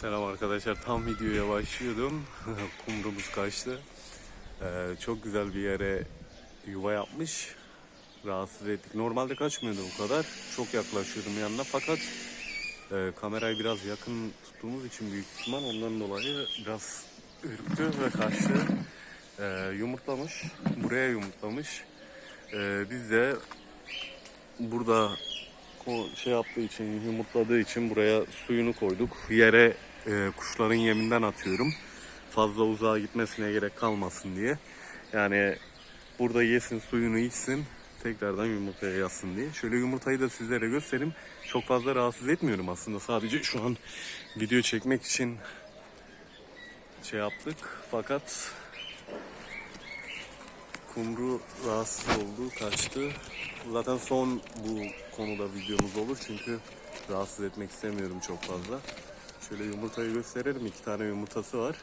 Selam arkadaşlar. Tam videoya başlıyordum. Kumrumuz kaçtı. Ee, çok güzel bir yere yuva yapmış. Rahatsız ettik. Normalde kaçmıyordu bu kadar. Çok yaklaşıyordum yanına fakat e, kamerayı biraz yakın tuttuğumuz için büyük ihtimal ondan dolayı biraz ürktü ve kaçtı. Ee, yumurtlamış. Buraya yumurtlamış. Ee, biz de burada o şey yaptığı için, yumurtladığı için buraya suyunu koyduk. Yere e, kuşların yeminden atıyorum. Fazla uzağa gitmesine gerek kalmasın diye. Yani burada yesin, suyunu içsin. Tekrardan yumurtaya yatsın diye. Şöyle yumurtayı da sizlere göstereyim. Çok fazla rahatsız etmiyorum aslında. Sadece şu an video çekmek için şey yaptık. Fakat kumru rahatsız oldu, kaçtı. Zaten son bu konuda videomuz olur çünkü rahatsız etmek istemiyorum çok fazla. Şöyle yumurtayı gösterelim. İki tane yumurtası var.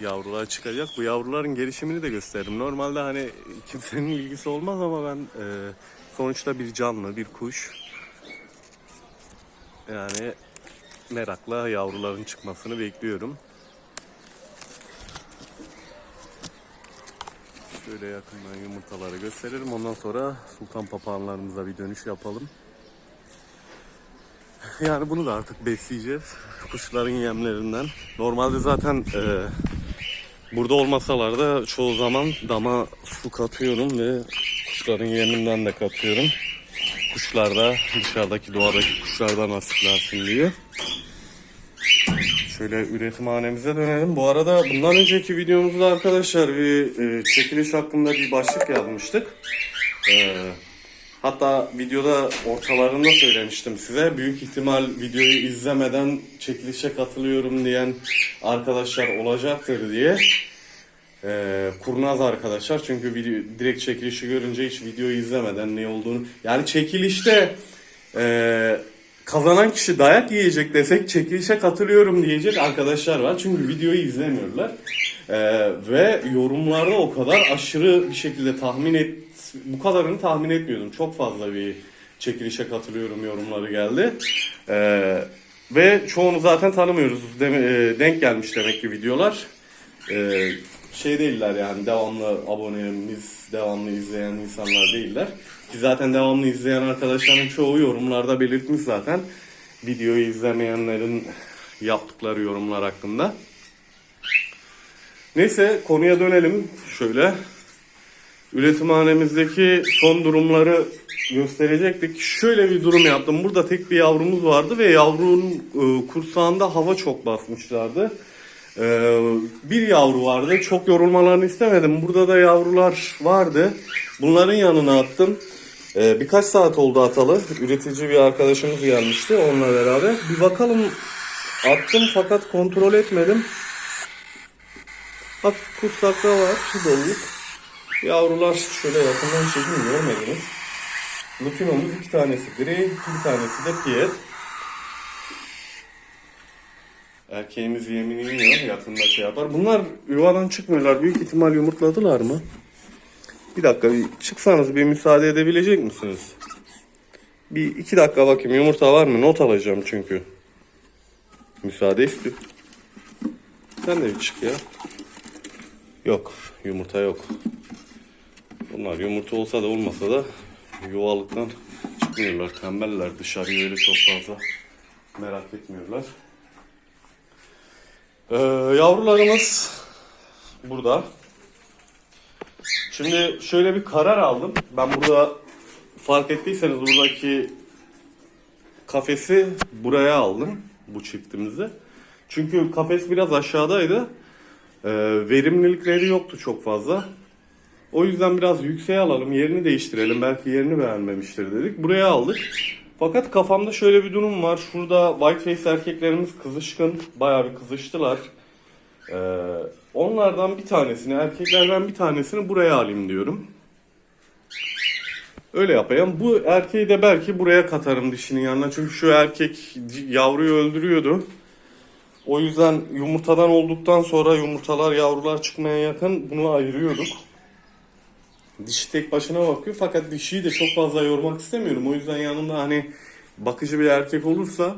Yavrular çıkacak. Bu yavruların gelişimini de gösteririm. Normalde hani kimsenin ilgisi olmaz ama ben e, sonuçta bir canlı, bir kuş. Yani merakla yavruların çıkmasını bekliyorum. Şöyle yakından yumurtaları gösterelim. Ondan sonra sultan papağanlarımıza bir dönüş yapalım. Yani bunu da artık besleyeceğiz. Kuşların yemlerinden. Normalde zaten e, burada olmasalar da çoğu zaman dama su katıyorum ve kuşların yeminden de katıyorum. Kuşlar da dışarıdaki doğadaki kuşlardan nasiplensin diye. Şöyle üretimhanemize dönelim. Bu arada bundan önceki videomuzda arkadaşlar bir e, çekiliş hakkında bir başlık yazmıştık. E, hatta videoda ortalarında söylemiştim size. Büyük ihtimal videoyu izlemeden çekilişe katılıyorum diyen arkadaşlar olacaktır diye. E, kurnaz arkadaşlar çünkü video, direkt çekilişi görünce hiç videoyu izlemeden ne olduğunu yani çekilişte e, kazanan kişi dayak yiyecek desek çekilişe katılıyorum diyecek arkadaşlar var. Çünkü videoyu izlemiyorlar. Ee, ve yorumlarda o kadar aşırı bir şekilde tahmin et bu kadarını tahmin etmiyordum. Çok fazla bir çekilişe katılıyorum yorumları geldi. Ee, ve çoğunu zaten tanımıyoruz. Deme- e, denk gelmiş demek ki videolar. Ee, şey değiller yani devamlı abonemiz, devamlı izleyen insanlar değiller. Ki zaten devamlı izleyen arkadaşların çoğu yorumlarda belirtmiş zaten. Videoyu izlemeyenlerin yaptıkları yorumlar hakkında. Neyse konuya dönelim şöyle. Üretimhanemizdeki son durumları gösterecektik. Şöyle bir durum yaptım. Burada tek bir yavrumuz vardı ve yavrunun e, kursağında hava çok basmışlardı. Ee, bir yavru vardı. Çok yorulmalarını istemedim. Burada da yavrular vardı. Bunların yanına attım. Ee, birkaç saat oldu atalı. Üretici bir arkadaşımız gelmişti onunla beraber. Bir bakalım attım fakat kontrol etmedim. Hafif kursakta var. Doluluk. Yavrular şöyle yakından çekim görmediniz. Lutinomuz iki tanesi gri, bir tanesi de piyet. Erkeğimiz yemini yiyor, yakında şey yapar. Bunlar yuvadan çıkmıyorlar. Büyük ihtimal yumurtladılar mı? Bir dakika, bir çıksanız bir müsaade edebilecek misiniz? Bir iki dakika bakayım yumurta var mı? Not alacağım çünkü. Müsaade istiyor. Sen de bir çık ya. Yok, yumurta yok. Bunlar yumurta olsa da olmasa da yuvalıktan çıkmıyorlar. Tembeller dışarıya öyle çok fazla merak etmiyorlar. Ee, yavrularımız burada. Şimdi şöyle bir karar aldım. Ben burada fark ettiyseniz buradaki kafesi buraya aldım. Bu çiftimizi. Çünkü kafes biraz aşağıdaydı. Ee, verimlilikleri yoktu çok fazla. O yüzden biraz yükseğe alalım, yerini değiştirelim. Belki yerini beğenmemiştir dedik. Buraya aldık. Fakat kafamda şöyle bir durum var. Şurada whiteface erkeklerimiz kızışkın. Bayağı bir kızıştılar. Ee, onlardan bir tanesini, erkeklerden bir tanesini buraya alayım diyorum. Öyle yapayım. Bu erkeği de belki buraya katarım dişinin yanına. Çünkü şu erkek yavruyu öldürüyordu. O yüzden yumurtadan olduktan sonra yumurtalar yavrular çıkmaya yakın bunu ayırıyorduk. Dişi tek başına bakıyor fakat dişiyi de çok fazla yormak istemiyorum. O yüzden yanında hani bakıcı bir erkek olursa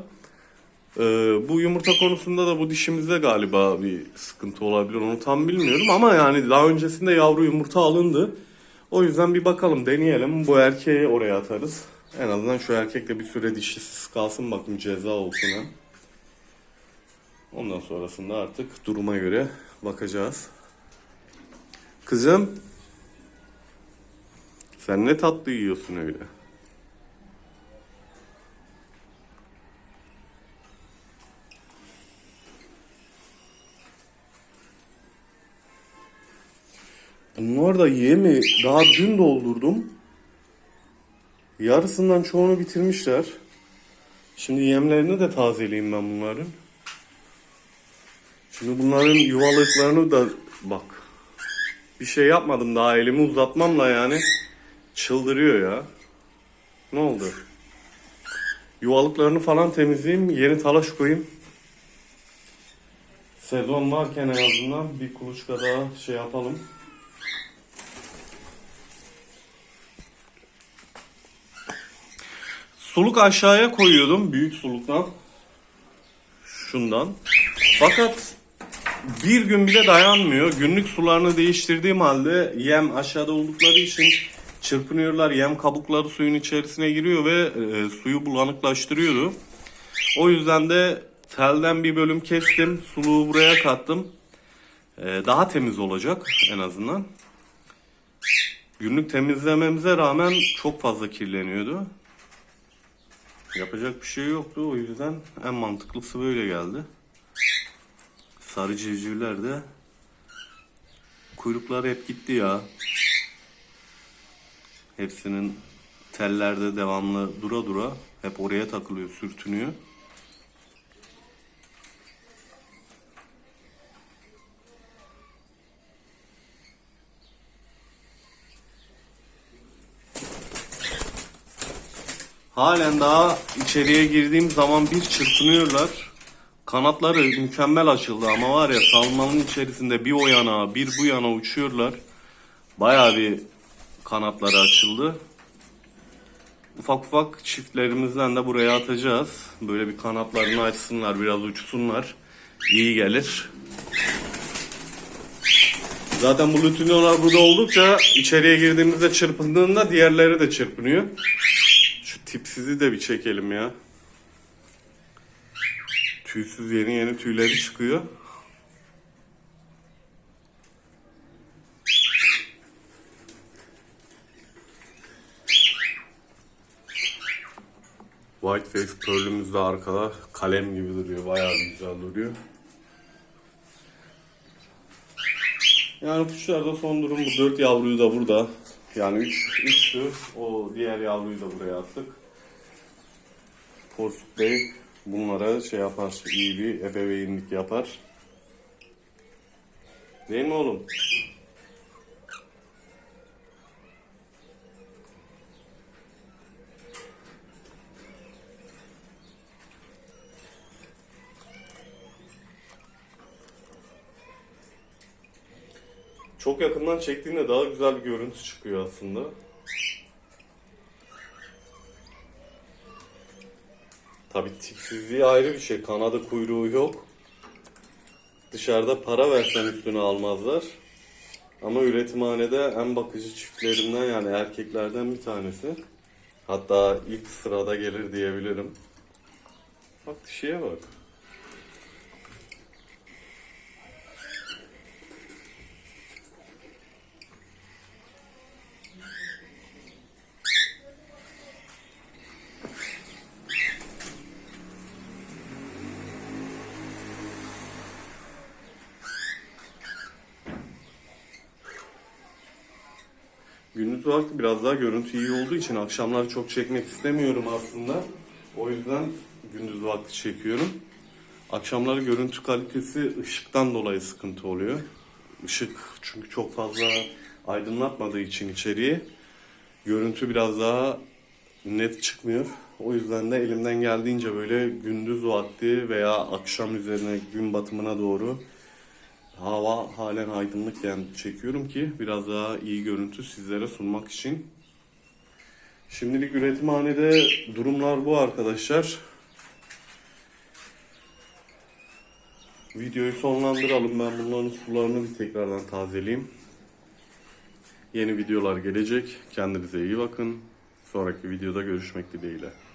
Ee, bu yumurta konusunda da bu dişimizde galiba bir sıkıntı olabilir. Onu tam bilmiyorum ama yani daha öncesinde yavru yumurta alındı. O yüzden bir bakalım deneyelim. Bu erkeği oraya atarız. En azından şu erkek de bir süre dişisiz kalsın bakın ceza olsun hem. Ondan sonrasında artık duruma göre bakacağız. Kızım. Sen ne tatlı yiyorsun öyle. Bunlar da yemi daha dün doldurdum. Yarısından çoğunu bitirmişler. Şimdi yemlerini de tazeleyeyim ben bunların. Şimdi bunların yuvalıklarını da bak. Bir şey yapmadım daha elimi uzatmamla yani çıldırıyor ya. Ne oldu? Yuvalıklarını falan temizleyeyim, yeni talaş koyayım. Sezon varken en azından bir kuluçka daha şey yapalım. Suluk aşağıya koyuyordum büyük suluktan. Şundan. Fakat bir gün bile dayanmıyor. Günlük sularını değiştirdiğim halde yem aşağıda oldukları için çırpınıyorlar. Yem kabukları suyun içerisine giriyor ve e, suyu bulanıklaştırıyordu. O yüzden de telden bir bölüm kestim. Suluğu buraya kattım. E, daha temiz olacak en azından. Günlük temizlememize rağmen çok fazla kirleniyordu. Yapacak bir şey yoktu. O yüzden en mantıklısı böyle geldi. Sarı civcivler de kuyrukları hep gitti ya. Hepsinin tellerde devamlı dura dura hep oraya takılıyor, sürtünüyor. Halen daha içeriye girdiğim zaman bir çırpınıyorlar. Kanatları mükemmel açıldı ama var ya salmanın içerisinde bir o yana bir bu yana uçuyorlar. Bayağı bir kanatları açıldı. Ufak ufak çiftlerimizden de buraya atacağız. Böyle bir kanatlarını açsınlar, biraz uçsunlar. İyi gelir. Zaten bu lütinolar burada oldukça içeriye girdiğimizde çırpındığında diğerleri de çırpınıyor. Tipsizi de bir çekelim ya. Tüysüz yeni yeni tüyleri çıkıyor. White face pearl'ümüz de arkada kalem gibi duruyor. Bayağı güzel duruyor. Yani kuşlarda son durum bu. Dört yavruyu da burada. Yani üç, üçtü. O diğer yavruyu da buraya attık. Porsuk Bey bunlara şey yapar, iyi bir ebeveynlik yapar. Değil mi oğlum? Çok yakından çektiğinde daha güzel bir görüntü çıkıyor aslında. Tabi tipsizliği ayrı bir şey. Kanadı kuyruğu yok. Dışarıda para versen üstüne almazlar. Ama üretimhanede en bakıcı çiftlerinden yani erkeklerden bir tanesi. Hatta ilk sırada gelir diyebilirim. Bak dişiye bak. Gündüz vakti biraz daha görüntü iyi olduğu için akşamları çok çekmek istemiyorum aslında. O yüzden gündüz vakti çekiyorum. Akşamları görüntü kalitesi ışıktan dolayı sıkıntı oluyor. Işık çünkü çok fazla aydınlatmadığı için içeriği görüntü biraz daha net çıkmıyor. O yüzden de elimden geldiğince böyle gündüz vakti veya akşam üzerine gün batımına doğru hava halen aydınlıkken çekiyorum ki biraz daha iyi görüntü sizlere sunmak için. Şimdilik üretimhanede durumlar bu arkadaşlar. videoyu sonlandıralım. Ben bunların sularını bir tekrardan tazeleyeyim. Yeni videolar gelecek. Kendinize iyi bakın. Sonraki videoda görüşmek dileğiyle.